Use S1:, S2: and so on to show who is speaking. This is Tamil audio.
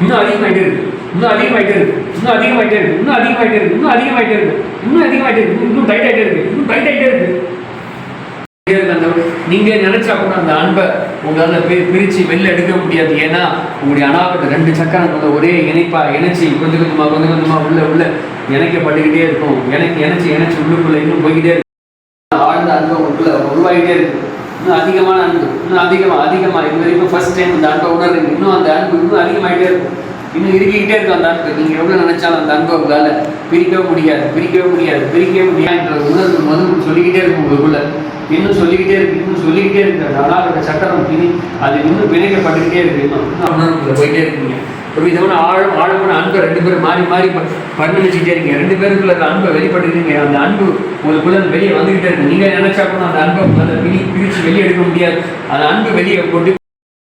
S1: இன்னும் அதிகமாயிட்டே இருக்கு. இன்னும் அதிகமாயிட்டே இருக்கு. இன்னும் அதிகமாயிட்டே இருக்கு. இன்னும் அதிகமாயிட்டே இருக்கு. இன்னும் அதிகமாயிட்டே இருக்கு. இன்னும் அதிகமாயிட்டே இருக்கு. இன்னும் டைட் ஆயிட்டே இருக்கு. இன்னும் டைட் ஆயிட்டே இருக்கு. அந்த நீங்க நினைச்சா கூட அந்த அன்பை உங்களால பி- பிரிச்சு வெளில எடுக்க முடியாது. ஏன்னா உங்களுடைய அனாபத்தை ரெண்டு சக்கரங்களை ஒரே இணைப்பா இணைச்சி கொஞ்சம் கொஞ்சமா கொஞ்சம் கொஞ்சமா உள்ள உள்ள இணைக்கப்பட்டுக்கிட்டே இருக்கும். எனக்கு இணைச்சி இணைச்சு உள்ளுக்குள்ள இன்னும் போய்கிட்டே இருக்கும் ஆழ்ந்த அன்பை உங்களுக்குள்ள உருவாகிட்டே இருக்கு. இன்னும் அதிகமான அன்பு இன்னும் அதிகமாக அதிகமாக இது வரைக்கும் ஃபர்ஸ்ட் டைம் அந்த அன்பை உணர்றீங்க. இன்னும் அந்த அன்பு இன்னும் அதிகமாகிட்டே இருக்கும். இன்னும் இருக்கிக்கிட்டே இருக்கும் அந்த அன்பு. நீங்கள் எவ்வளோ நினச்சாலும் அந்த அன்பை உங்களால் பிரிக்கவே முடியாது பிரிக்கவே முடியாது பிரிக்கவே முடியாதுன்ற உணர்வு மது சொல்லிக்கிட்டே இருக்கும் உங்களுக்குள்ள. இன்னும் சொல்லிக்கிட்டே இருக்கு இன்னும் சொல்லிக்கிட்டே இருக்கு. அந்த இருக்க சக்கரம் அது இன்னும் பிணைக்கப்பட்டுக்கிட்டே இருக்கு. இன்னும் இன்னும் உணர்வுக்குள்ள போயிட்டே இருக்கீங்க. ஒரு விதமான ஆழம் ஆழமான அன்பை ரெண்டு பேரும் மாறி மாறி ப- வச்சுக்கிட்டே இருக்கீங்க. ரெண்டு பேருக்குள்ள அந்த அன்பை வெளிப்படுறீங்க. அந்த அன்பு உங்களுக்குள்ள வெளியே வந்துகிட்டே இருக்கு. நீங்க நினைச்சா கூட அந்த அன்பை அதை பிரி பிரிச்சு வெளியே எடுக்க முடியாது. அந்த அன்பு வெளியே கொண்டு